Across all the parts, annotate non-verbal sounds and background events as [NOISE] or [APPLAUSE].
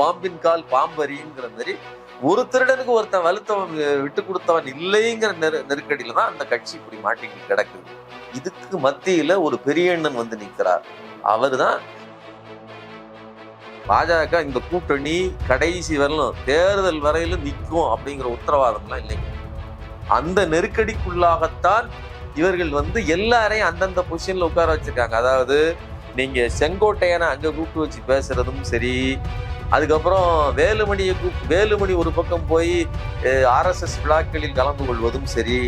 பாம்பின் கால் பாம்பரிங்கிற மாதிரி ஒரு திருடனுக்கு ஒருத்தன் வலுத்தவன் விட்டு கொடுத்தவன் இல்லைங்கிற நெரு நெருக்கடியில தான் அந்த கட்சி இப்படி மாட்டிக்கிட்டு கிடக்குது. இதுக்கு மத்தியில ஒரு பெரிய எண்ணன் வந்து நிற்கிறார் அவர்தான் பாஜக இந்த கூட்டணி கடைசி வரலும் தேர்தல் வரையிலும் நிற்கும் அப்படிங்கிற உத்தரவாதம்லாம் இல்லைங்க அந்த நெருக்கடிக்குள்ளாகத்தான் இவர்கள் வந்து எல்லாரையும் அந்தந்த பொசிஷன்ல உட்கார வச்சிருக்காங்க. அதாவது நீங்க செங்கோட்டையனை அங்க கூப்பிட்டு வச்சு பேசுறதும் சரி அதுக்கப்புறம் வேலுமணியை கூப் வேலுமணி ஒரு பக்கம் போய் ஆர்எஸ்எஸ் விழாக்களில் கலந்து கொள்வதும் சரி.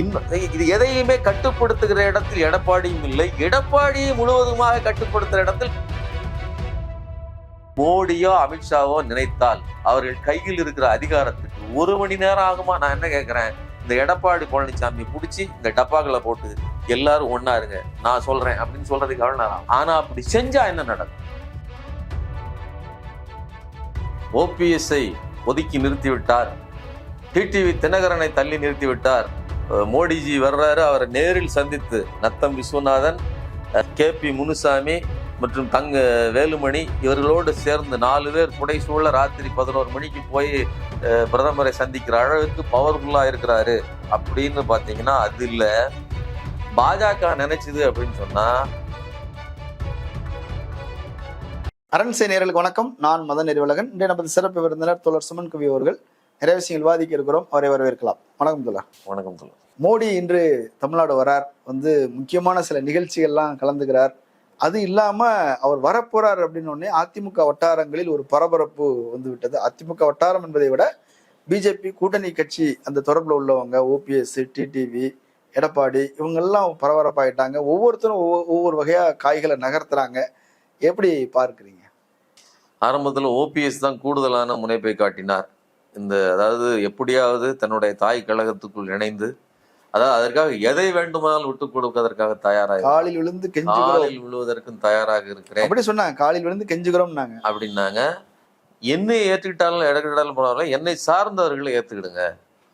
இன்னும் இது எதையுமே கட்டுப்படுத்துகிற இடத்தில் எடப்பாடியும் இல்லை. எடப்பாடியை முழுவதுமாக கட்டுப்படுத்துகிற இடத்தில் மோடியோ அமித்ஷாவோ நினைத்தால் அவர்கள் கையில் இருக்கிற அதிகாரத்துக்கு ஒரு மணி நேரம் ஆகுமா? நான் என்ன கேட்குறேன்? இந்த எடப்பாடி பழனிசாமி பிடிச்சி இந்த டப்பாக்களை போட்டு எல்லாரும் ஒன்றா இருங்க. நான் சொல்கிறேன் அப்படின்னு சொல்கிறதுக்கு எவ்வளவு நேரம் ஆனால் அப்படி செஞ்சால் என்ன நடக்கும்? ஓபிஎஸ்ஐ ஒதுக்கி நிறுத்திவிட்டார். டிடிவி தினகரனை தள்ளி நிறுத்திவிட்டார். மோடிஜி வர்றாரு. அவரை நேரில் சந்தித்து நத்தம் விஸ்வநாதன் கே பி முனுசாமி மற்றும் தங்க வேலுமணி இவர்களோடு சேர்ந்து நாலு பேர் புடைசூழ ராத்திரி பதினோரு மணிக்கு போய் பிரதமரை சந்திக்கிற அளவுக்கு பவர்ஃபுல்லாக இருக்கிறாரு. அப்படின்னு பார்த்தீங்கன்னா அது இல்லை. பாஜக நினைச்சது அப்படின்னு சொன்னால் அரண்சை நேயர்களுக்கு வணக்கம். நான் மதன் நெறிவலகன் இன்றைய நமது சிறப்பு விருந்தினர் தோழர் சுமன் கவி அவர்கள். நிறைய விஷயங்கள் விவாதிக்க இருக்கிறோம். அவரை வரவேற்கலாம். வணக்கம் தோழர். வணக்கம் சொல்லுங்க மோடி இன்று தமிழ்நாடு வரார். வந்து முக்கியமான சில நிகழ்ச்சிகள்லாம் கலந்துக்கிறார். அது இல்லாம அவர் வரப்போறார் அப்படின்னு அதிமுக வட்டாரங்களில் ஒரு பரபரப்பு வந்து விட்டது அதிமுக வட்டாரம் என்பதை விட பிஜேபி கூட்டணி கட்சி அந்த தொடர்புல உள்ளவங்க ஓபிஎஸ் டிடிவி எடப்பாடி இவங்கெல்லாம் பரபரப்பாயிட்டாங்க. ஒவ்வொருத்தரும் ஒவ்வொரு ஒவ்வொரு வகையா காய்களை நகர்த்துறாங்க. எப்படி பார்க்கிறீங்க? ஆரம்பத்தில் ஓபிஎஸ் தான் கூடுதலான முனைப்பை காட்டினார். இந்த அதாவது எப்படியாவது தன்னுடைய தாய் கழகத்துக்குள் இணைந்து அதாவது அதற்காக எதை வேண்டுமானாலும் விட்டுக் கொடுப்பதற்காக தயாராக காலில் விழுந்து காலில் விழுவதற்கும் தயாராக இருக்கிறேன். அப்படி சொன்னாங்க காலில் விழுந்து கெஞ்சுகிறோம்னாங்க. அப்படின்னாங்க. என்னை ஏற்றுக்கிட்டாலும் இடக்கிட்டாலும் பரவாயில்ல என்னை சார்ந்தவர்களை ஏத்துக்கிடுங்க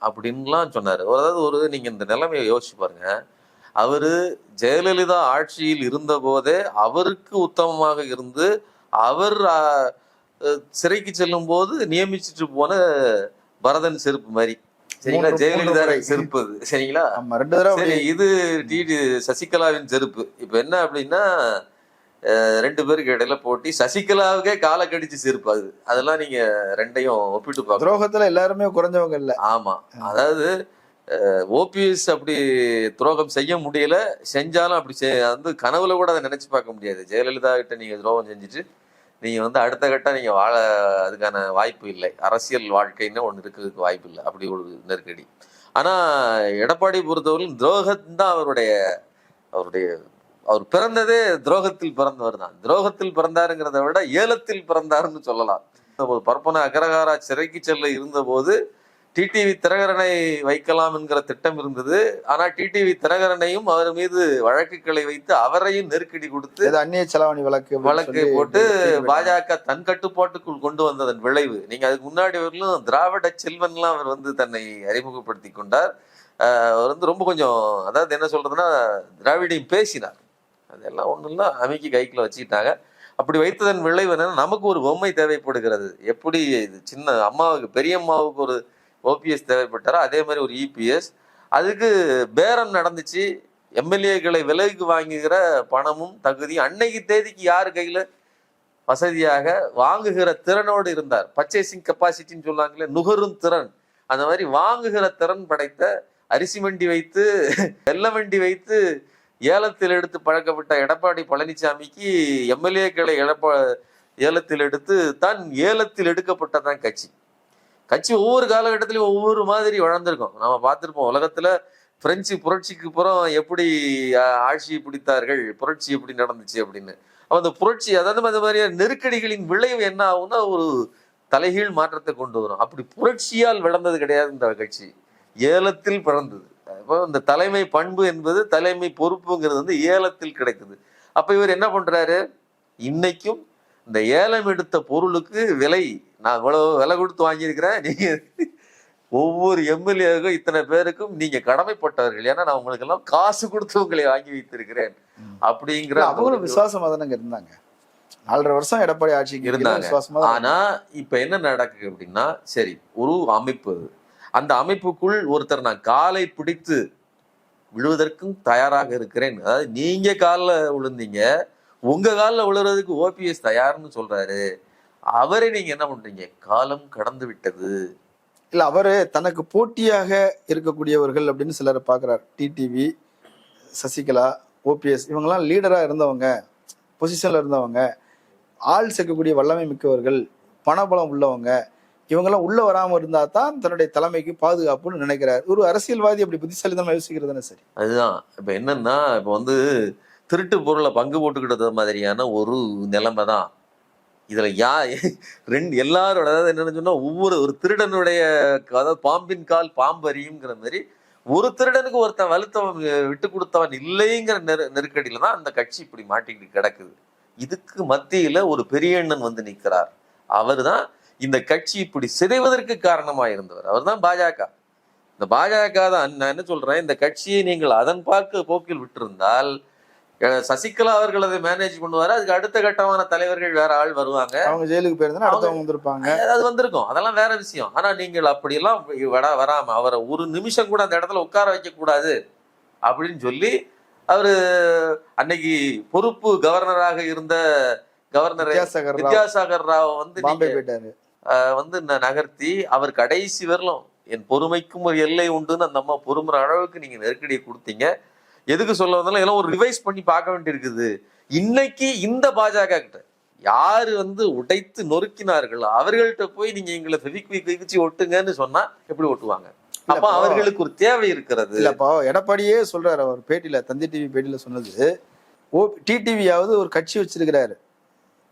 அப்படின்லாம் சொன்னாரு. அதாவது ஒரு நீங்க இந்த நிலைமையை யோசிச்சு பாருங்க. அவரு ஜெயலலிதா ஆட்சியில் இருந்த போதே அவருக்கு உத்தமமாக இருந்து அவர் சிறைக்கு செல்லும் போது நியமிச்சுட்டு போன பரதன் செருப்பு மாதிரி. சரிங்களா? ஜெயலலிதா. செருப்பு அது. சரிங்களா? ரெண்டு தடவை இது டிடி சசிகலாவின் செருப்பு. இப்ப என்ன அப்படின்னா ரெண்டு பேருக்கு இடையில போட்டி. சசிகலாவுக்கே காலை கடிச்சு செருப்பு அது. அதெல்லாம் நீங்க ரெண்டையும் ஒப்பிட்டு பார்க்கணும் துரோகத்துல எல்லாருமே குறைஞ்சவங்க இல்ல. ஆமா. அதாவது ஓபிஎஸ் அப்படி துரோகம் செய்ய முடியல. செஞ்சாலும் அப்படி வந்து கனவுல கூட அதை நினைச்சு பார்க்க முடியாது. ஜெயலலிதா கிட்ட நீங்க துரோகம் செஞ்சுட்டு நீங்க வந்து அடுத்த கட்டம் நீங்க வாழ அதுக்கான வாய்ப்பு இல்லை. அரசியல் வாழ்க்கைன்னு ஒண்ணு இருக்கிறதுக்கு வாய்ப்பு இல்லை. அப்படி ஒரு நெருக்கடி. ஆனா எடப்பாடி பொறுத்தவரையும் துரோகம் தான் அவருடைய அவருடைய அவர் பிறந்ததே துரோகத்தில் பிறந்தவர் தான். துரோகத்தில் பிறந்தாருங்கிறத விட ஏலத்தில் பிறந்தாருன்னு சொல்லலாம். ஒரு பரப்பன அகரகாரா சிறைக்கு செல்ல இருந்தபோது டிடிவி தினகரனை வைக்கலாம் என்கிற திட்டம் இருந்தது. ஆனா டிடிவி தினகரனையும் அவர் மீது வழக்குகளை வைத்து அவரையும் நெருக்கடி கொடுத்து அந்நிய செலவணி வழக்கு வழக்கு போட்டு பாஜக தன் கட்டுப்பாட்டுக்குள் கொண்டு வந்ததன் விளைவு. நீங்க அதுக்கு முன்னாடி வரலும் திராவிட செல்வன்லாம் அவர் வந்து தன்னை அறிமுகப்படுத்தி கொண்டார். அவர் வந்து ரொம்ப கொஞ்சம் அதாவது என்ன சொல்றதுன்னா திராவிடையும் பேசினார். அதெல்லாம் ஒண்ணும் இல்ல அமைக்கி கைக்குள்ள வச்சுக்கிட்டாங்க. அப்படி வைத்ததன் விளைவு என்னன்னா நமக்கு ஒரு பொம்மை தேவைப்படுகிறது. எப்படி இது சின்ன அம்மாவுக்கு பெரியம்மாவுக்கு ஒரு ஓபிஎஸ் தேவைப்பட்டாரோ? அதே மாதிரி ஒரு இபிஎஸ். அதுக்கு பேரம் நடந்துச்சு. எம்எல்ஏக்களை விலைக்கு வாங்குகிற பணமும் தகுதியும் அன்னைக்கு தேதிக்கு யார் கையில் வசதியாக வாங்குகிற திறனோடு இருந்தார். பர்ச்சேசிங் கெப்பாசிட்டின்னு சொல்லுவாங்களே நுகரும் திறன். அந்த மாதிரி வாங்குகிற திறன் படைத்த அரிசி வண்டி வைத்து வெள்ள வண்டி வைத்து ஏலத்தில் எடுத்து பழக்கப்பட்ட எடப்பாடி பழனிசாமிக்கு எம்எல்ஏக்களை எடப்பா ஏலத்தில் எடுத்து தான் ஏலத்தில் எடுக்கப்பட்டதான் கட்சி. கட்சி ஒவ்வொரு காலகட்டத்திலையும் ஒவ்வொரு மாதிரி வளர்ந்துருக்கும். நம்ம பார்த்துருப்போம் உலகத்துல பிரெஞ்சு புரட்சிக்கு அப்புறம் எப்படி ஆட்சியை பிடித்தார்கள் புரட்சி எப்படி நடந்துச்சு அப்படின்னு. அப்போ அந்த புரட்சி அதாவது அந்த மாதிரியான நெருக்கடிகளின் விளைவு என்ன ஆகும்னா ஒரு தலைகீழ் மாற்றத்தை கொண்டு வரும். அப்படி புரட்சியால் விளந்தது கிடையாது இந்த கட்சி. ஏலத்தில் பிறந்தது. இப்போ இந்த தலைமை பண்பு என்பது தலைமை பொறுப்புங்கிறது வந்து ஏலத்தில் கிடைக்குது அப்போ இவர் என்ன பண்ணுறாரு இன்னைக்கும் இந்த ஏலம் எடுத்த பொருளுக்கு விலை நான் இவ்வளவு விலை கொடுத்து வாங்கியிருக்கிறேன். நீங்க ஒவ்வொரு எம்எல்ஏக்கும் இத்தனை பேருக்கும் நீங்க கடமைப்பட்டவர்கள். ஏன்னா நான் உங்களுக்கு எல்லாம் காசு கொடுத்து உங்களை வாங்கி வைத்திருக்கிறேன். அப்படிங்கிற அவங்களும் விசுவாசமா தானங்க இருந்தாங்க. நாலரை வருஷம் எடப்பாடி ஆட்சிக்கு இருந்தாங்க. ஆனா இப்ப என்ன நடக்குது அப்படின்னா சரி ஒரு அமைப்பு. அந்த அமைப்புக்குள் ஒருத்தர் நான் காலை பிடித்து விழுவதற்கும் தயாராக இருக்கிறேன். அதாவது நீங்க கால்ல விழுந்தீங்க. உங்க கால்ல விழுறதுக்கு ஓபிஎஸ் தயார்னு சொல்றாரு. அவரை நீங்க என்ன பண்றீங்க? காலம் கடந்து விட்டது. இல்ல அவரு தனக்கு போட்டியாக இருக்கக்கூடியவர்கள் அப்படின்னு சிலரை பாக்குறாரு. டிடிவி சசிகலா ஓபிஎஸ் இவங்கெல்லாம் லீடரா இருந்தவங்க பொசிஷன்ல இருந்தவங்க ஆள் சேர்க்கக்கூடிய வல்லமை மிக்கவர்கள் பணபலம் உள்ளவங்க இவங்கெல்லாம் உள்ள வராம இருந்தா தான் தன்னுடைய தலைமைக்கு பாதுகாப்புன்னு நினைக்கிறார். ஒரு அரசியல்வாதி அப்படி புத்திசாலித்தனமா யோசிக்கிறது தானே சரி? அதுதான். இப்ப என்னன்னா இப்ப வந்து திருட்டு பொருளை பங்கு போட்டுக்கிட்டது மாதிரியான ஒரு நிலைமை தான். இதில் யா ரெண்டு எல்லாரோட அதாவது என்னன்னு சொன்னால் ஒவ்வொரு ஒரு திருடனுடைய அதாவது பாம்பின் கால் பாம்பு அறியுங்கிற மாதிரி ஒரு திருடனுக்கு ஒருத்தன் வலுத்தவன் விட்டு கொடுத்தவன் இல்லைங்கிற நெரு நெருக்கடியில் தான் அந்த கட்சி இப்படி மாட்டிக்கிட்டு கிடக்குது. இதுக்கு மத்தியில் ஒரு பெரிய அண்ணன் வந்து நிற்கிறார் அவர் தான் இந்த கட்சி இப்படி சிதைவதற்கு காரணமாக இருந்தவர். அவர் தான் பாஜக. இந்த பாஜக தான் நான் என்ன சொல்கிறேன் இந்த கட்சியை நீங்கள் அதன் பார்க்க போக்கில் விட்டிருந்தால் சசிகலா அவர்கள் அதை மேனேஜ் பண்ணுவாரு. அதுக்கு அடுத்த கட்டமான தலைவர்கள் வேற ஆள் வருவாங்க. அவங்க ஜெயிலுக்கு போயிருந்தா அடுத்தவங்க வந்திருப்பாங்க. அது வந்திருக்கும். அதெல்லாம் வேற விஷயம். ஆனா நீங்கள் அப்படியெல்லாம் வட வராம அவரை ஒரு நிமிஷம் கூட அந்த இடத்துல உட்கார வைக்க கூடாது அப்படின்னு சொல்லி அவரு அன்னைக்கு பொறுப்பு கவர்னராக இருந்த கவர்னர் வித்யாசாகர் ராவ். வந்து வந்து நகர்த்தி அவர் கடைசி வரலும் என் பொறுமைக்கும் ஒரு எல்லை உண்டுன்னு அந்த அம்மா பொறுமுற அளவுக்கு நீங்க நெருக்கடியை கொடுத்தீங்க. எதுக்கு சொல்ல வந்தாலும் இதெல்லாம் ஒரு ரிவைஸ் பண்ணி பார்க்க வேண்டியிருக்குது. இன்னைக்கு இந்த பாஜக கிட்ட யாரு வந்து உடைத்து நொறுக்கினார்கள்? அவர்கள்ட்ட போய் நீங்க எங்களை ஃபெவிக்விக் வச்சு ஒட்டுங்கன்னு சொன்னா எப்படி ஒட்டுவாங்க? அப்ப. அவர்களுக்கு ஒரு தேவை இருக்கிறது. இல்லப்பா எடப்பாடியே சொல்றாரு அவர் பேட்டியில தந்தி டிவி பேட்டியில சொன்னது. ஓ டிடிவியாவது ஒரு கட்சி வச்சிருக்கிறாரு.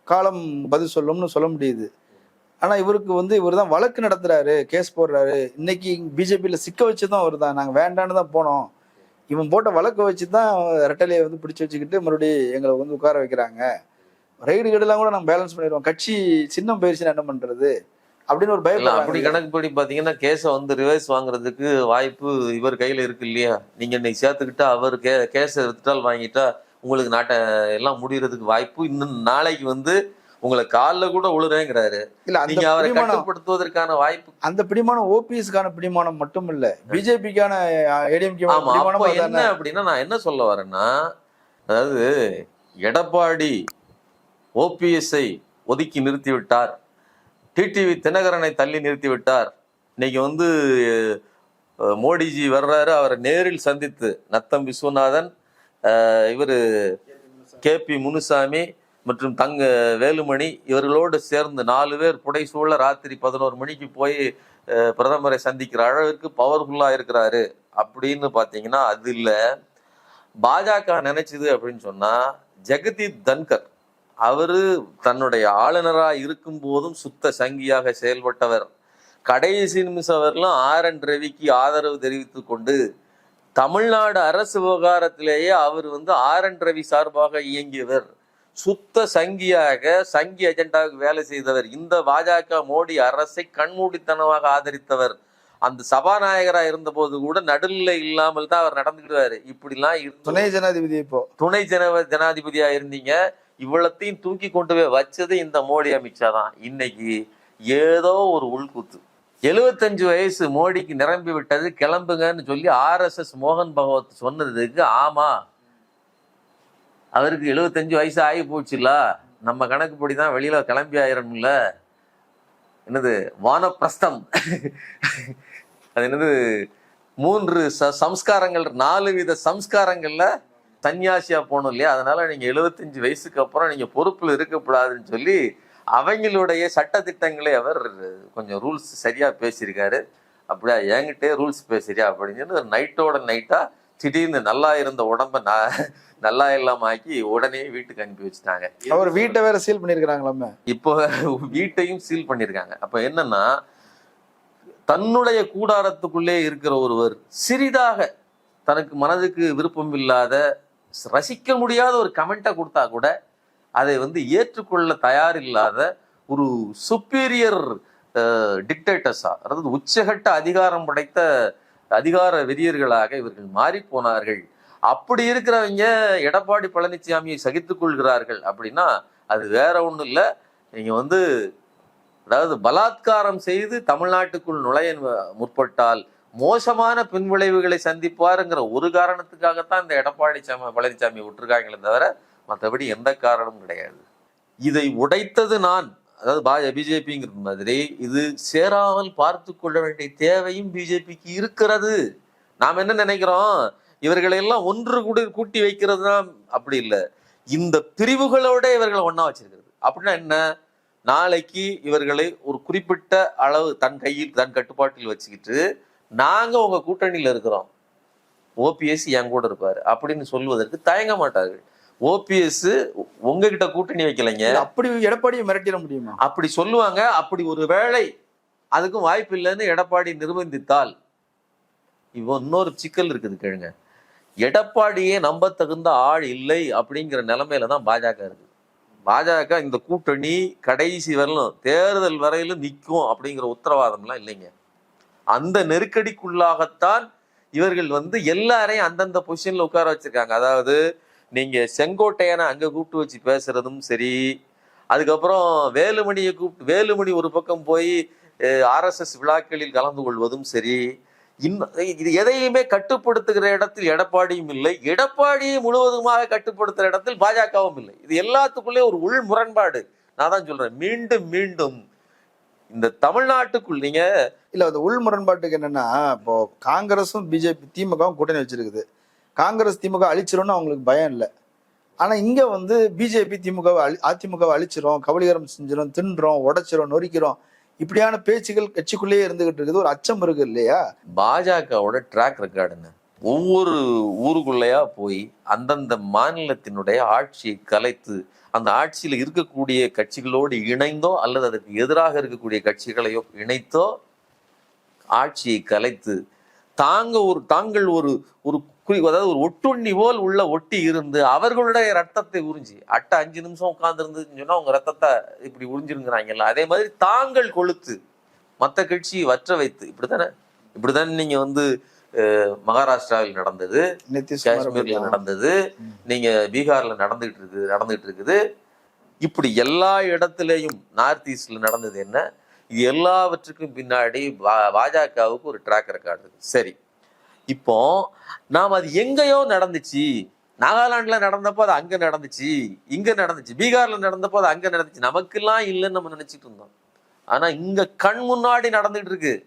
காலம் பதில் சொல்லும்னு சொல்ல முடியுது. ஆனா இவருக்கு வந்து இவர் தான் வழக்கு நடத்துறாரு கேஸ் போடுறாரு. இன்னைக்கு பிஜேபியில சிக்க வச்சுதான் அவர் தான் நாங்க வேண்டான்னு தான் போனோம். இவன் போட்ட வழக்கு வச்சு தான் ரெட்டலையை வந்து பிடிச்சு வச்சுக்கிட்டு மறுபடியும் எங்களை வந்து உட்கார வைக்கிறாங்க. ரைடு கீடுலாம் கூட நாங்க பேலன்ஸ் பண்ணிடுவோம். கட்சி சின்னம் போயிருச்சுன்னா என்ன பண்றது? அப்படின்னு ஒரு இல்ல அப்படி பயம் கணக்குப்படி பாத்தீங்கன்னா கேஸை வந்து ரிவைஸ் வாங்குறதுக்கு வாய்ப்பு இவர் கையில இருக்கு இல்லையா? நீங்க இன்னைக்கு சேர்த்துக்கிட்டா அவர் கே கேஸை வித்துட்டால் வாங்கிட்டா உங்களுக்கு நாட்டை எல்லாம் முடியறதுக்கு வாய்ப்பு இன்னும் நாளைக்கு வந்து உங்களை கால்ல கூட உழுறேங்கிறாரு. இல்ல நீங்க அவரை கட்டுப்படுத்துவதற்கான வாய்ப்பு அந்த பிடிமானம் ஓபிஎஸ்க்கான பிடிமானம் மட்டும் இல்ல பிஜேபிக்கான ஏடிஎம்கே என்ன அப்படின்னா நான் என்ன சொல்ல வரேன்னா அதாவது எடப்பாடி ஓபிஎஸ்ஐ ஒதுக்கி நிறுத்தி விட்டார் டிடிவி தினகரனை தள்ளி நிறுத்தி விட்டார் இன்னைக்கு வந்து மோடிஜி வர்றாரு அவரை நேரில் சந்தித்து நத்தம் விஸ்வநாதன் இவர் கேபி முனுசாமி மற்றும் தங்க வேலுமணி இவர்களோடு சேர்ந்து நாலு பேர் புடைசூழ ராத்திரி பதினோரு மணிக்கு போய் பிரதமரை சந்திக்கிற அளவிற்கு பவர்ஃபுல்லா இருக்கிறாரு அப்படின்னு பார்த்தீங்கன்னா அது இல்லை. பாஜக நினைச்சது அப்படின்னு சொன்னால் ஜெகதீப் தன்கர் அவர் தன்னுடைய ஆளுநராக இருக்கும் போதும் சுத்த சங்கியாக செயல்பட்டவர். கடைசி நிமிஷம் வரலும் ஆர் என் ரவிக்கு ஆதரவு தெரிவித்து கொண்டு தமிழ்நாடு அரசு விவகாரத்திலேயே அவர் வந்து ஆர் என் ரவி சார்பாக இயங்கியவர். சுத்த சங்கியாக சங்கி ஏஜென்டாக வேலை செய்தவர் இந்த பாஜக மோடி அரசை கண்மூடித்தனமாக ஆதரித்தவர். அந்த சபாநாயகரா இருந்த போது கூட நடுநிலை இல்லாமல் தான் அவர் நடந்துக்கிடுவாரு. இப்படிலாம் துணை ஜனாதிபதி இப்போ. துணை ஜன ஜனாதிபதியா இருந்தீங்க. இவ்வளத்தையும் தூக்கி கொண்டு போய் வச்சது இந்த மோடி அமித்ஷா தான். இன்னைக்கு ஏதோ ஒரு உள்குத்து. எழுபத்தஞ்சு வயசு மோடிக்கு நிரம்பி விட்டது கிளம்புங்கன்னு சொல்லி ஆர்எஸ்எஸ் மோகன் பகவத் சொன்னதுக்கு ஆமா அவருக்கு எழுபத்தஞ்சு வயசு ஆகி போச்சுல்ல நம்ம கணக்குப்படி தான் வெளியில கிளம்பி ஆயிரணும்ல. என்னது வானப்பிரஸ்தம். அது என்னது மூன்று ச சம்ஸ்காரங்கள் நாலு வித சம்ஸ்காரங்கள்ல சன்னியாசியா போகணும் இல்லையா? அதனால நீங்க எழுபத்தஞ்சு வயசுக்கு அப்புறம் நீங்க பொறுப்புல இருக்கக்கூடாதுன்னு சொல்லி அவங்களுடைய சட்ட திட்டங்களை அவர் கொஞ்சம் ரூல்ஸ் சரியா பேசியிருக்காரு. அப்படியா என்கிட்டே ரூல்ஸ் பேசுறியா அப்படின்னு சொல்லி நைட்டோட நைட்டா திடீர்னு நல்லா இருந்த உடம்ப நல்லா இல்லாம ஆக்கி உடனே வீட்டுக்கு அனுப்பி வச்சுட்டாங்க. அவர் வீட்டை வேற சீல் பண்ணிருக்கிறாங்களாமே. இப்போ வீட்டையும் சீல் பண்ணியிருக்காங்க அப்ப என்னன்னா தன்னுடைய கூடாரத்துக்குள்ளே இருக்கிற ஒருவர் சிறிதாக தனக்கு மனதுக்கு விருப்பம் இல்லாத ரசிக்க முடியாத ஒரு கமெண்ட்டை கொடுத்தா கூட அதை வந்து ஏற்றுக்கொள்ள தயார் இல்லாத ஒரு சுப்பீரியர் டிக்டேட்டர்ஸா அதாவது உச்சகட்ட அதிகாரம் படைத்த அதிகார வெறியர்களாக இவர்கள் மாறி போனார்கள் அப்படி இருக்கிறவங்க எடப்பாடி பழனிசாமியை சகித்து கொள்கிறார்கள் அப்படின்னா அது வேற ஒன்றும் இல்லை. நீங்கள் வந்து அதாவது பலாத்காரம் செய்து தமிழ்நாட்டுக்குள் நுழைய முற்பட்டால் மோசமான பின்விளைவுகளை சந்திப்பாருங்கிற ஒரு காரணத்துக்காகத்தான் இந்த எடப்பாடி சாமி பழனிசாமி விட்டுருக்காங்களே தவிர மற்றபடி எந்த காரணமும் கிடையாது. இதை உடைத்தது நான். அதாவது பாஜ பிஜேபிங்கிற மாதிரி இது சேராமல் பார்த்து கொள்ள வேண்டிய தேவையும் பிஜேபிக்கு இருக்கிறது. நாம் என்ன நினைக்கிறோம்? இவர்களை எல்லாம் ஒன்று கூட கூட்டி வைக்கிறது தான். அப்படி இல்லை. இந்த பிரிவுகளோட இவர்களை ஒன்றா வச்சிருக்கிறது. அப்படின்னா என்ன? நாளைக்கு இவர்களை ஒரு குறிப்பிட்ட அளவு தன் கையில் தன் கட்டுப்பாட்டில் வச்சுக்கிட்டு நாங்க உங்க கூட்டணியில இருக்கிறோம். ஓபிஎஸ் என் கூட இருப்பாரு. அப்படின்னு சொல்வதற்கு தயங்க மாட்டார்கள். ஓபிஎஸ் உங்ககிட்ட கூட்டணி வைக்கலைங்க. அப்படி எடப்பாடியை மிரட்டிட முடியுமா? அப்படி சொல்லுவாங்க. அப்படி ஒரு வேளை அதுக்கும் வாய்ப்பு இல்லைன்னு எடப்பாடி நிர்பந்தித்தால் இப்போ இன்னொரு சிக்கல் இருக்குது கேளுங்க. எடப்பாடியே நம்ப தகுந்த ஆள் இல்லை அப்படிங்கிற நிலைமையில தான் பாஜக இருக்கு. பாஜக இந்த கூட்டணி கடைசி வரலும் தேர்தல் வரையிலும் நிற்கும் அப்படிங்கிற உத்தரவாதம்லாம் இல்லைங்க. அந்த நெருக்கடிக்குள்ளாகத்தான் இவர்கள் வந்து எல்லாரையும் அந்தந்த பொசிஷன்ல உட்கார வச்சிருக்காங்க. அதாவது நீங்க செங்கோட்டையனை அங்க கூப்பிட்டு வச்சு பேசுறதும் சரி. அதுக்கப்புறம் வேலுமணியை கூப்பிட்டு வேலுமணி ஒரு பக்கம் போய் ஆர்எஸ்எஸ் விழாக்களில் கலந்து கொள்வதும் சரி. இன்னும் இது எதையுமே கட்டுப்படுத்துகிற இடத்தில் எடப்பாடியும் இல்லை. எடப்பாடியை முழுவதுமாக கட்டுப்படுத்துகிற இடத்தில் பாஜகவும் இல்லை. இது எல்லாத்துக்குள்ளே ஒரு உள் முரண்பாடு நான் தான் சொல்றேன். மீண்டும் மீண்டும் இந்த தமிழ்நாட்டுக்குள் நீங்க இல்ல அந்த உள் முரண்பாட்டுக்கு என்னன்னா இப்போ காங்கிரஸும் பிஜேபி திமுகவும் கூட்டணி வச்சிருக்குது. காங்கிரஸ் திமுக அழிச்சிரும்னு அவங்களுக்கு பயம் இல்லை. ஆனால் இங்கே வந்து பிஜேபி திமுகவை அழி அதிமுகவை அழிச்சிரும் கபலீகரம் செஞ்சிடும் தின்றோம் உடைச்சிரும் நொறுக்கிறோம். இப்படியான பேச்சுகள் கட்சிக்குள்ளேயே இருந்துகிட்டு இருக்குது. ஒரு அச்சம் இருக்கு இல்லையா? பாஜகவோட ட்ராக் ரெக்கார்டுங்க ஒவ்வொரு ஊருக்குள்ளேயா போய் அந்தந்த மாநிலத்தினுடைய ஆட்சியை கலைத்து அந்த ஆட்சியில் இருக்கக்கூடிய கட்சிகளோடு இணைந்தோ அல்லது அதற்கு எதிராக இருக்கக்கூடிய கட்சிகளையோ இணைத்தோ ஆட்சியை கலைத்து தாங்க ஒரு தாங்கள் ஒரு ஒரு குறி அதாவது ஒரு ஒட்டுண்ணி போல் உள்ள ஒட்டி இருந்து அவர்களுடைய ரத்தத்தை உறிஞ்சி அட்டை அஞ்சு நிமிஷம் உட்கார்ந்து இருந்துன்னு சொன்னா உங்க ரத்தத்தை இப்படி உறிஞ்சிருங்கிறாங்கல்ல அதே மாதிரி தாங்கள் கொளுத்து மற்ற கட்சியை வற்ற வைத்து இப்படித்தானே? இப்படித்தானே நீங்க வந்து மகாராஷ்டிராவில் நடந்தது காஷ்மீர்ல. நடந்தது நீங்க பீகார்ல நடந்துகிட்டு இருக்குது நடந்துகிட்டு இருக்குது இப்படி எல்லா இடத்துலயும் நார்த் ஈஸ்ட்ல நடந்தது என்ன? இது எல்லாவற்றுக்கும் பின்னாடி பாஜகவுக்கு ஒரு ட்ராக் ரெக்கார்டு சரி. இப்போ நாம் அது எங்கேயோ நடந்துச்சு. நாகாலாந்துல நடந்தப்போ அது அங்க நடந்துச்சு. இங்க நடந்துச்சு. பீகார்ல நடந்தப்போ அது அங்க நடந்துச்சு. நமக்கெல்லாம் இல்லைன்னு நம்ம நினைச்சிட்டு இருந்தோம். ஆனா இங்க கண் முன்னாடி நடந்துட்டு இருக்கு.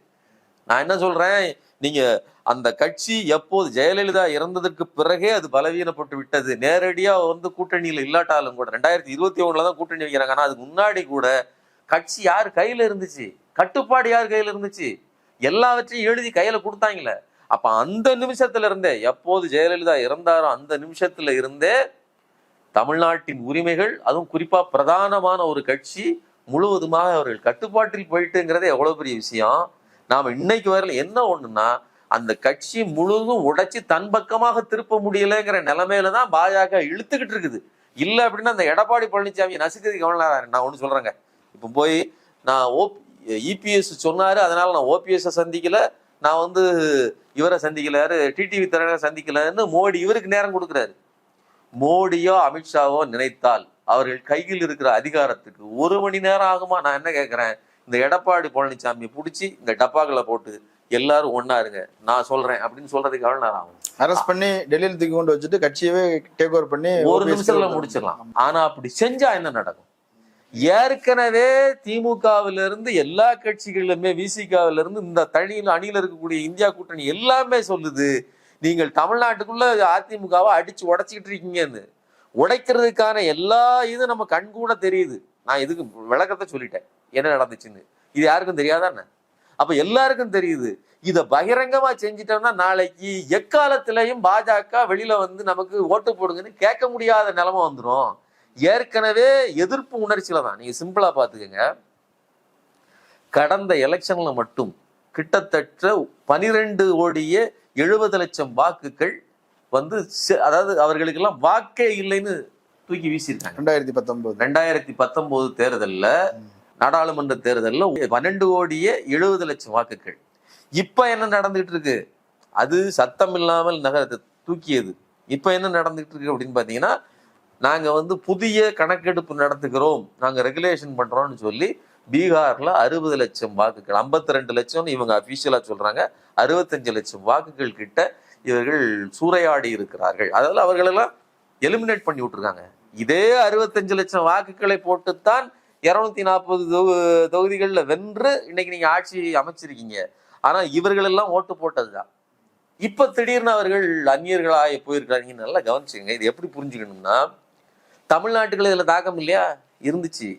நான் என்ன சொல்றேன்? நீங்க அந்த கட்சி எப்போது ஜெயலலிதா இறந்ததற்கு பிறகே அது பலவீனப்பட்டு விட்டது. நேரடியா வந்து கூட்டணியில் இல்லாட்டாலும் கூட ரெண்டாயிரத்தி இருபத்தி ஒண்ணுல தான் கூட்டணி வைக்கிறாங்க. ஆனா அதுக்கு முன்னாடி கூட கட்சி யார் கையில இருந்துச்சு? கட்டுப்பாடு யார் கையில இருந்துச்சு? எல்லாவற்றையும் எழுதி கையில கொடுத்தாங்களே. அப்ப அந்த நிமிஷத்துல இருந்தே எப்போது ஜெயலலிதா இறந்தாரோ அந்த நிமிஷத்துல இருந்தே தமிழ்நாட்டின் உரிமைகள் அதுவும் குறிப்பா பிரதானமான ஒரு கட்சி முழுவதுமாக அவர்கள் கட்டுப்பாட்டில் போயிட்டுங்கிறதே எவ்வளவு பெரிய விஷயம். நாம இன்னைக்கு வரல என்ன ஒண்ணுன்னா அந்த கட்சி முழுதும் உடைச்சி தன் பக்கமாக திருப்ப முடியலைங்கிற நிலைமையில தான் பாஜக இழுத்துக்கிட்டு இருக்குது. இல்லை அப்படின்னா அந்த எடப்பாடி பழனிசாமி நசுக்கிறது கவனம் நான் ஒன்று சொல்றேங்க. இப்போ போய் நான் ஓ இபிஎஸ் சொன்னாரு அதனால நான் ஓபிஎஸ்ஸை சந்திக்கல. நான் வந்து இவரை சந்திக்கல யாரு டிடிவி தலைவரை சந்திக்கலன்னு மோடி இவருக்கு நேரம் கொடுக்குறாரு. மோடியோ அமித்ஷாவோ நினைத்தால் அவர்கள் கையில் இருக்கிற அதிகாரத்துக்கு ஒரு மணி நேரம் ஆகுமா? நான் என்ன கேட்கிறேன்? இந்த எடப்பாடி பழனிசாமி பிடிச்சி இந்த டப்பாக்களை போட்டு எல்லாரும் ஒண்ணா இருங்க நான் சொல்றேன் அப்படின்னு சொல்றதுக்கு எவ்வளவு நேரம் ஆகும்? அரெஸ்ட் பண்ணி டெல்லியில் தூக்கி கொண்டு வச்சுட்டு கட்சியவே டேக் ஓவர் பண்ணி ஒரு நிமிஷத்துல முடிச்சிடலாம். ஆனா அப்படி செஞ்சா என்ன நடக்கும்? ஏற்கனவே திமுகவிலிருந்து எல்லா கட்சிகளிலுமே விசிகாவிலிருந்து இந்த தனியில் அணியில் இருக்கக்கூடிய இந்தியா கூட்டணி எல்லாமே சொல்லுது. நீங்கள் தமிழ்நாட்டுக்குள்ள அதிமுகவை அடிச்சு உடைச்சிக்கிட்டு இருக்கீங்கன்னு. உடைக்கிறதுக்கான எல்லா இதுவும் நம்ம கண்கூட தெரியுது. நான் இதுக்கு விளக்கத்தை சொல்லிட்டேன். என்ன நடந்துச்சுன்னு. இது யாருக்கும் தெரியாதானே அப்ப எல்லாருக்கும் தெரியுது. இதை பகிரங்கமா செஞ்சிட்டோம்னா நாளைக்கு எக்காலத்திலையும் பாஜக வெளியில வந்து நமக்கு ஓட்டு போடுங்கன்னு கேட்க முடியாத நிலைமை வந்துடும் ஏற்கனவே எதிர்ப்பு உணர்ச்சியில தான். நீங்க சிம்பிளா பாத்துக்கங்க கடந்த எலெக்ஷன்ல மட்டும் கிட்டத்தட்ட பனிரெண்டு கோடியே எழுபது லட்சம் வாக்குகள் வந்து அதாவது அவர்களுக்கெல்லாம் வாக்கே இல்லைன்னு தூக்கி வீசியிருக்காங்க. ரெண்டாயிரத்தி பத்தொன்பது ரெண்டாயிரத்தி பத்தொன்பது தேர்தல்ல நாடாளுமன்ற தேர்தல்ல பன்னெண்டு கோடியே எழுபது லட்சம் வாக்குகள். இப்ப என்ன நடந்துகிட்டு இருக்கு? அது சத்தம் இல்லாமல் நகரத்தை தூக்கியது. இப்ப என்ன நடந்துகிட்டு இருக்கு அப்படின்னு பாத்தீங்கன்னா நாங்கள் வந்து புதிய கணக்கெடுப்பு நடத்துகிறோம். நாங்கள் ரெகுலேஷன் பண்ணுறோம்னு சொல்லி பீகாரில் அறுபது லட்சம் வாக்குகள் 52 ரெண்டு லட்சம்னு இவங்க அஃபீஷியலாக சொல்கிறாங்க அறுபத்தஞ்சு லட்சம் வாக்குகள் கிட்ட இவர்கள் சூறையாடி இருக்கிறார்கள். அதாவது அவர்களெல்லாம் எலிமினேட் பண்ணி விட்டுருக்காங்க. இதே அறுபத்தஞ்சு லட்சம் வாக்குகளை போட்டுத்தான் இரநூத்தி நாற்பது தொகுதிகளில் வென்று இன்னைக்கு நீங்கள் ஆட்சி அமைச்சிருக்கீங்க. ஆனால் இவர்களெல்லாம் ஓட்டு போட்டது தான் இப்போ திடீர்னு அவர்கள் அந்நியர்களாக போயிருக்கிறாங்கன்னு நல்லா கவனிச்சுங்க இது எப்படி புரிஞ்சுக்கணும்னா தமிழ்நாட்டுக்குள்ள இதுல தாக்கம் இல்லையா? இருந்துச்சு.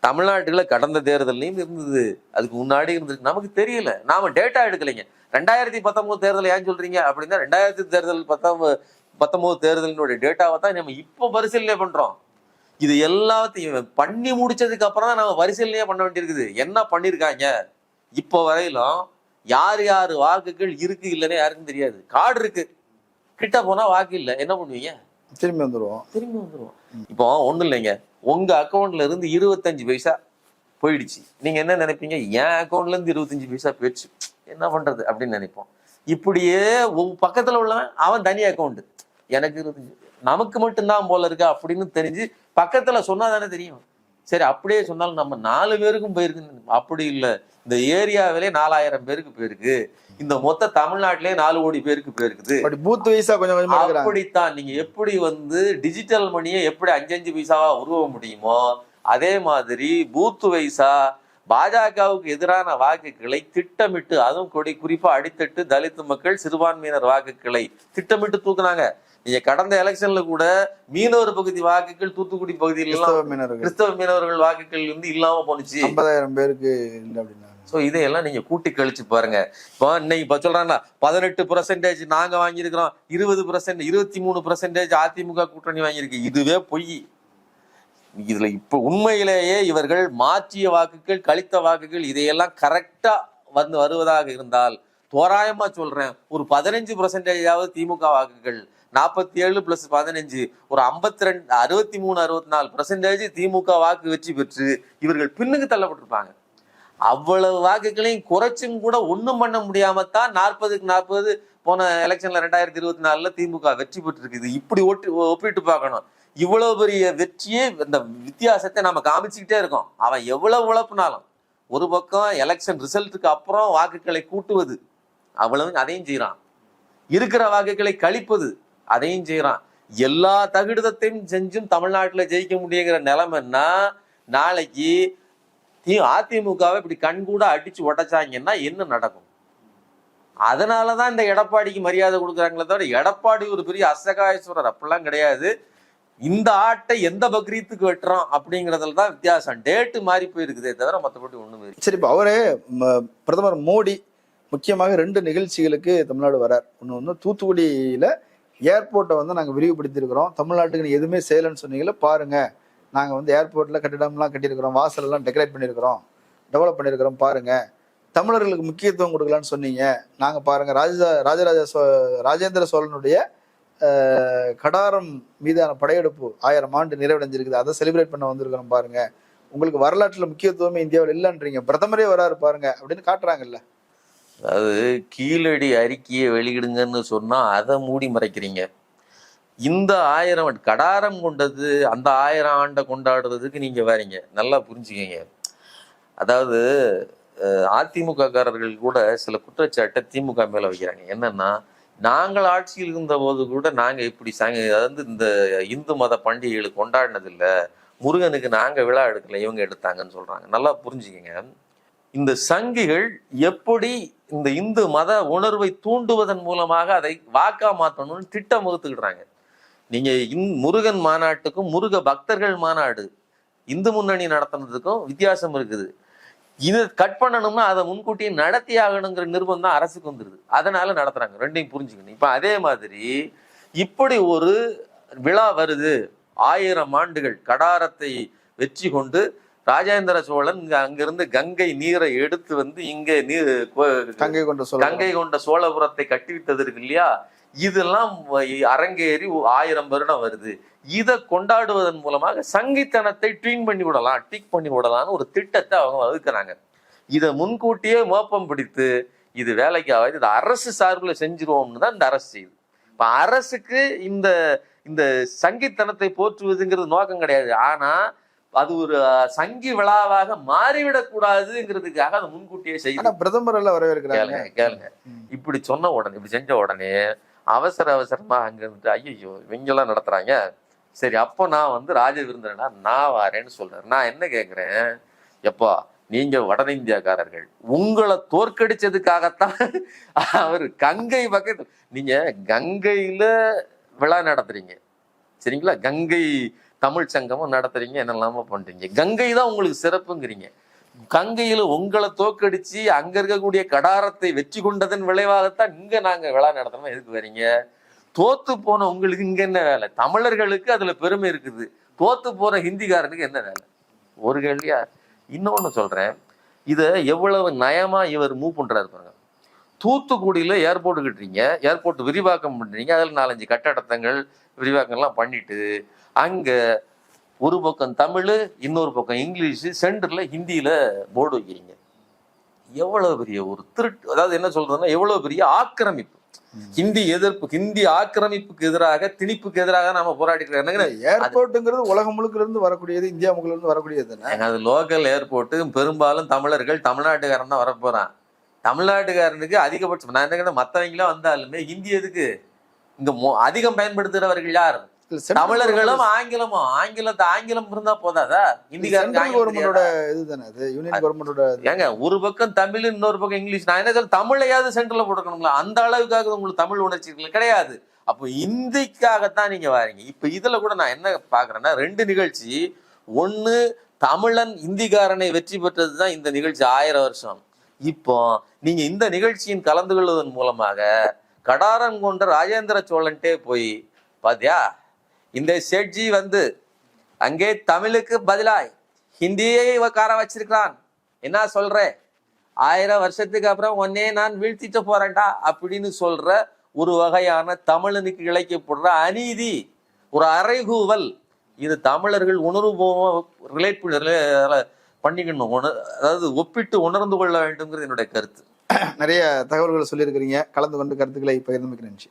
தமிழ்நாட்டுல கடந்த தேர்தலையும் இருந்தது. அதுக்கு முன்னாடி இருந்துச்சு நமக்கு தெரியல. நாம டேட்டா எடுக்கலைங்க. ரெண்டாயிரத்தி பத்தொன்பது தேர்தல் ஏன் சொல்றீங்க? அப்படின்னா ரெண்டாயிரத்தி தேர்தல் பத்தொன்பது பத்தொன்பது தேர்தலினுடைய டேட்டாவை தான் நம்ம இப்போ பரிசீலனை பண்றோம். இது எல்லாத்தையும் பண்ணி முடிச்சதுக்கு அப்புறம் தான் நம்ம பரிசீலனையே பண்ண வேண்டியிருக்குது. என்ன பண்ணிருக்காங்க? இப்போ வரையிலும் யார் யார் வாக்குகள் இருக்கு இல்லைன்னு யாருக்கும் தெரியாது. கார்டு இருக்கு. கிட்ட போனா வாக்கு இல்லை. என்ன பண்ணுவீங்க? திரும்பி வந்துருவோம். திரும்பி வந்துருவோம். இப்போ ஒன்றும் இல்லைங்க. உங்கள் அக்கௌண்ட்ல இருந்து இருபத்தஞ்சு பைசா போயிடுச்சு. நீங்கள் என்ன நினைப்பீங்க? என் அக்கௌண்ட்ல இருந்து இருபத்தஞ்சு பைசா போயிடுச்சு. என்ன பண்றது அப்படின்னு நினைப்போம். இப்படியே பக்கத்தில் உள்ளவன் அவன் தனி அக்கௌண்ட் எனக்கு இருபத்தஞ்சு நமக்கு மட்டும்தான் போல இருக்கா அப்படின்னு தெரிஞ்சு பக்கத்தில் சொன்னா தானே தெரியும். சரி அப்படியே சொன்னாலும் நம்ம நாலு பேருக்கும் போயிருக்குன்னு அப்படி இல்லை. இந்த ஏரியாவிலே நாலாயிரம் பேருக்கு போயிருக்கு. இந்த மொத்த தமிழ்நாட்டிலே நாலு கோடி பேருக்கு போயிருக்குது பூத் வைஸா கொஞ்சம் கொஞ்சமா அப்படித்தான் நீங்க எப்படி வந்து டிஜிட்டல் மணியை எப்படி அஞ்சஞ்சு பைசாவா உருவ முடியுமோ அதே மாதிரி பூத்து வைசா பாஜகவுக்கு எதிரான வாக்குகளை திட்டமிட்டு அதுவும் கொடி குறிப்பா அடித்தட்டு தலித் மக்கள் சிறுபான்மையினர் வாக்குகளை திட்டமிட்டு தூக்குனாங்க. நீங்க கடந்த எலெக்ஷன்ல கூட மீனவர் பகுதி வாக்குகள் தூத்துக்குடி பகுதியில கிறிஸ்தவ மீனவர்கள். கிறிஸ்தவ மீனவர்கள் வாக்குகள் வந்து இல்லாம போனுச்சு ஐம்பதாயிரம் பேருக்கு இல்லை அப்படின்னாங்க ஸோ இதையெல்லாம் நீங்கள் கூட்டி கழிச்சு பாருங்க. இப்போ இன்னைக்கு இப்போ சொல்றாங்கன்னா பதினெட்டு பர்சன்டேஜ் நாங்கள் வாங்கியிருக்கிறோம் இருபது பர்சன்ட் இருபத்தி மூணு பர்சன்டேஜ் அதிமுக கூட்டணி வாங்கியிருக்கு. இதுவே பொய். இதில் இப்போ உண்மையிலேயே இவர்கள் மாற்றிய வாக்குகள் கழித்த வாக்குகள் இதையெல்லாம் கரெக்டாக வந்து வருவதாக இருந்தால் தோராயமாக சொல்கிறேன் ஒரு பதினஞ்சு பர்சன்டேஜாவது திமுக வாக்குகள் நாற்பத்தி ஏழு ப்ளஸ் பதினஞ்சு ஒரு ஐம்பத்தி ரெண்டு அறுபத்தி மூணு அறுபத்தி நாலு பர்சன்டேஜ் திமுக வாக்கு வெற்றி பெற்று இவர்கள் பின்னுக்கு தள்ளப்பட்டிருப்பாங்க. அவ்வளவு வாக்குகளையும் குறைச்சும் கூட ஒன்றும் பண்ண முடியாம தான் நாற்பதுக்கு நாற்பது போன எலெக்ஷன்ல ரெண்டாயிரத்தி இருபத்தி நாலுல திமுக வெற்றி பெற்றிருக்குது. இப்படி ஒட்டி ஒப்பிட்டு பார்க்கணும். இவ்வளவு பெரிய வெற்றியே இந்த வித்தியாசத்தை நம்ம காமிச்சுக்கிட்டே இருக்கோம். அவன் எவ்வளவு உழப்புனாலும். ஒரு பக்கம் எலெக்ஷன் ரிசல்ட்டுக்கு அப்புறம் வாக்குகளை கூட்டுவது. அவ்வளவு அதையும் செய்யறான் இருக்கிற வாக்குகளை கழிப்பது. அதையும் செய்யறான் எல்லா தகுடத்தையும் செஞ்சும் தமிழ்நாட்டுல ஜெயிக்க முடியுங்கிற நிலைமைன்னா நாளைக்கு அதிமுகவை இப்படி கண்கூட அடிச்சு உடைச்சாங்கன்னா என்ன நடக்கும்? அதனாலதான் இந்த எடப்பாடிக்கு மரியாதை கொடுக்குறாங்களே தவிர எடப்பாடி ஒரு பெரிய அசகாயஸ்வரர். அப்படிலாம் கிடையாது. இந்த ஆட்டை எந்த பக்ரீத்துக்கு வெட்டுறோம் அப்படிங்கறதுல தான் வித்தியாசம். டேட்டு மாறி போயிருக்குதே தவிர மற்றபடி ஒண்ணுமே சரி இப்போ அவரே ம- பிரதமர் மோடி முக்கியமாக ரெண்டு நிகழ்ச்சிகளுக்கு தமிழ்நாடு வரார். ஒன்று வந்து தூத்துக்குடியில ஏர்போர்ட்டை வந்து நாங்கள் விரிவுபடுத்தியிருக்கிறோம். தமிழ்நாட்டுக்கு எதுவுமே செய்யலைன்னு சொன்னீங்களே பாருங்க. நாங்கள் வந்து ஏர்போர்ட்டில் கட்டிடம்லாம் கட்டியிருக்கிறோம் வாசலெல்லாம் டெக்கரேட் பண்ணியிருக்கிறோம் டெவலப் பண்ணியிருக்கிறோம் பாருங்கள் தமிழர்களுக்கு முக்கியத்துவம் கொடுக்கலான்னு சொன்னீங்க. நாங்கள் பாருங்கள் ராஜா ராஜராஜ சோ ராஜேந்திர சோழனுடைய கடாரம் மீதான படையெடுப்பு ஆயிரம் ஆண்டு நிறைவடைஞ்சிருக்குது. அதை செலிப்ரேட் பண்ண வந்திருக்கிறோம் பாருங்கள் உங்களுக்கு வரலாற்றில் முக்கியத்துவமே இந்தியாவில் இல்லைன்றீங்க. பிரதமரே வராரு பாருங்க அப்படின்னு காட்டுறாங்கல்ல. அதாவது கீழடி அறிக்கையை வெளியிடுங்கன்னு சொன்னால் அதை மூடி மறைக்கிறீங்க. இந்த ஆயிரம் கடாரம் கொண்டது அந்த ஆயிரம் ஆண்டை கொண்டாடுறதுக்கு நீங்கள் வரீங்க. நல்லா புரிஞ்சுக்கங்க. அதாவது அதிமுககாரர்கள் கூட சில குற்றச்சாட்டை திமுக மேலே வைக்கிறாங்க. என்னன்னா நாங்கள் ஆட்சியில் இருந்த போது கூட நாங்கள் இப்படி சாங்க அதாவது இந்த இந்து மத பண்டிகைகளை கொண்டாடினதில்லை. முருகனுக்கு நாங்கள் விழா எடுக்கல இவங்க எடுத்தாங்கன்னு சொல்கிறாங்க நல்லா புரிஞ்சுக்கங்க. இந்த சங்கிகள் எப்படி இந்த இந்து மத உணர்வை தூண்டுவதன் மூலமாக அதை வாக்கா மாற்றணும்னு திட்டம் வகுத்துக்கிடுறாங்க நீங்க இந் முருகன் மாநாட்டுக்கும் முருக பக்தர்கள் மாநாடு இந்து முன்னணி நடத்துனதுக்கும் வித்தியாசம் இருக்குது. இதை கட் பண்ணணும்னா அதை முன்கூட்டியே நடத்தி ஆகணுங்கிற நிர்பந்தம் அரசுக்கு வந்துருது. அதனால நடத்துறாங்க. ரெண்டையும் புரிஞ்சுக்கணும். இப்ப அதே மாதிரி இப்படி ஒரு விழா வருது. ஆயிரம் ஆண்டுகள் கடாரத்தை வெற்றி கொண்டு ராஜேந்திர சோழன் இங்க அங்கிருந்து கங்கை நீரை எடுத்து வந்து இங்க நீர் கங்கை கொண்ட கங்கை கொண்ட சோழபுரத்தை கட்டிவிட்டது இருக்கு இல்லையா? இதெல்லாம் அரங்கேறி ஆயிரம் வருடம் வருது. இதை கொண்டாடுவதன் மூலமாக சங்கித்தனத்தை ட்வீன் பண்ணி விடலாம் டிக் பண்ணி விடலாம்னு ஒரு திட்டத்தை அவங்க வகுக்கிறாங்க. இதை முன்கூட்டியே மோப்பம் பிடித்து இது வேலைக்கு ஆகாது இது அரசு சார்பில் செஞ்சிருவோம்னு தான் இந்த அரசு செய்யுது. இப்ப அரசுக்கு இந்த இந்த சங்கித்தனத்தை போற்றுவதுங்கிறது நோக்கம் கிடையாது. ஆனா அது ஒரு சங்கி விழாவாக மாறிவிடக் கூடாதுங்கிறதுக்காக அதை முன்கூட்டியே ஆனா செய்யணும் பிரதமர் எல்லாம் வரவேற்கிறாங்க. கேளுங்க. இப்படி சொன்ன உடனே இப்படி செஞ்ச உடனே அவசர அவசரமாக அங்க இருந்துட்டு ஐயோ இவங்கெல்லாம் நடத்துறாங்க. சரி அப்போ நான் வந்து ராஜ விருந்தினா நான் வரேன்னு சொல்கிறேன் நான் என்ன கேட்குறேன் எப்பா நீங்க வட இந்தியாக்காரர்கள். உங்களை தோற்கடிச்சதுக்காகத்தான் [LAUGHS] அவர் கங்கை பக்கத்து நீங்க கங்கையில் விழா நடத்துறீங்க. சரிங்களா? கங்கை தமிழ் சங்கமும் நடத்துறீங்க என்னெல்லாமோ பண்ணுறீங்க கங்கை தான் உங்களுக்கு சிறப்புங்கிறீங்க. கங்கையில உங்களை தோக்கடிச்சு அங்க இருக்கக்கூடிய கடாரத்தை வெற்றி கொண்டதன் விளைவாகத்தான் இங்க நாங்க விழா நடத்தணும்? எதுக்கு வரீங்க? தோத்து போன உங்களுக்கு இங்க என்ன வேலை? தமிழர்களுக்கு அதுல பெருமை இருக்குது. தோத்து போன ஹிந்திக்காரனுக்கு என்ன வேலை? ஒரு கேள்வியா இன்னொன்னு சொல்றேன். இதை எவ்வளவு நயமா இவர் மூவ் பண்றாரு பாருங்க. தூத்துக்குடியில ஏர்போர்ட் கட்டுறீங்க ஏர்போர்ட் விரிவாக்கம் பண்றீங்க அதில் நாலஞ்சு கட்டடத்தங்கள் விரிவாக்கம்லாம் பண்ணிட்டு அங்க ஒரு பக்கம் தமிழ் இன்னொரு பக்கம் இங்கிலீஷ் சென்டர்ல ஹிந்தியில போர்டு வைக்கிறீங்க. எவ்வளவு பெரிய ஒரு திருட்டு அதாவது என்ன சொல்றதுன்னா எவ்வளவு பெரிய ஆக்கிரமிப்பு. ஹிந்தி எதிர்ப்பு ஹிந்தி ஆக்கிரமிப்புக்கு எதிராக திணிப்புக்கு எதிராக நாம போராடிட்டு ஏர்போர்ட்டுங்கிறது உலகம் முழுக்க இருந்து வரக்கூடியது இந்தியா முழுக்க இருந்து வரக்கூடியது அது லோக்கல் ஏர்போர்ட்டு பெரும்பாலும் தமிழர்கள் தமிழ்நாட்டுக்காரன் தான் வரப்போறான். தமிழ்நாட்டுக்காரனுக்கு அதிகபட்சம் நான் என்ன கேட்டேன், மத்தவங்களாம் வந்தாலுமே ஹிந்தி எதுக்கு? இங்க அதிகம் பயன்படுத்துறவர்கள் யார்? தமிழர்களும் ஆங்கிலமும் ஆங்கிலத்தை ஆங்கிலம் இருந்தா போதாதா? ஆங்கிலம் கவர்மெண்டோட? இதுதானே அது யூனியன் கவர்மெண்டோட ஏங்க ஒரு பக்கம் தமிழ் இன்னொரு பக்கம் இங்கிலீஷ். நான் என்ன சொல்ல தமிழையாவது சென்டர்ல போட்டுக்கணுங்களா? அந்த அளவுக்காக உங்களுக்கு தமிழ் உணர்ச்சி இருக்குல்ல? கிடையாது. அப்போ இந்திக்காகத்தான் நீங்க வாரீங்க. இப்ப இதுல கூட நான் என்ன பாக்குறேன்னா ரெண்டு நிகழ்ச்சி. ஒண்ணு தமிழன் இந்திக்காரனை வெற்றி பெற்றதுதான் இந்த நிகழ்ச்சி ஆயிரம் வருஷம். இப்போ நீங்க இந்த நிகழ்ச்சியின் கலந்து கொள்வதன் மூலமாக கடாரம் கொண்ட ராஜேந்திர சோழன்ட்டே போய் பாத்தியா? இந்த ஷெட்ஜி வந்து அங்கே தமிழுக்கு பதிலாய் ஹிந்தியை உட்கார வச்சிருக்கிறான். என்ன சொல்ற? ஆயிரம் வருஷத்துக்கு அப்புறம் ஒன்னே நான் வீழ்த்திட்டு போறேன்டா அப்படின்னு சொல்ற ஒரு வகையான தமிழனுக்கு இழைக்கப்படுற அநீதி ஒரு அறைகூவல். இது தமிழர்கள் உணர்வுபூர்வமாக ரிலேட் பண்ணிக்கணும். உணர் அதாவது ஒப்பிட்டு உணர்ந்து கொள்ள வேண்டும்ங்கிறது என்னுடைய கருத்து. நிறைய தகவல்களை சொல்லியிருக்கிறீங்க. கலந்து கொண்டு கருத்துக்களை பகிர்ந்து நன்றி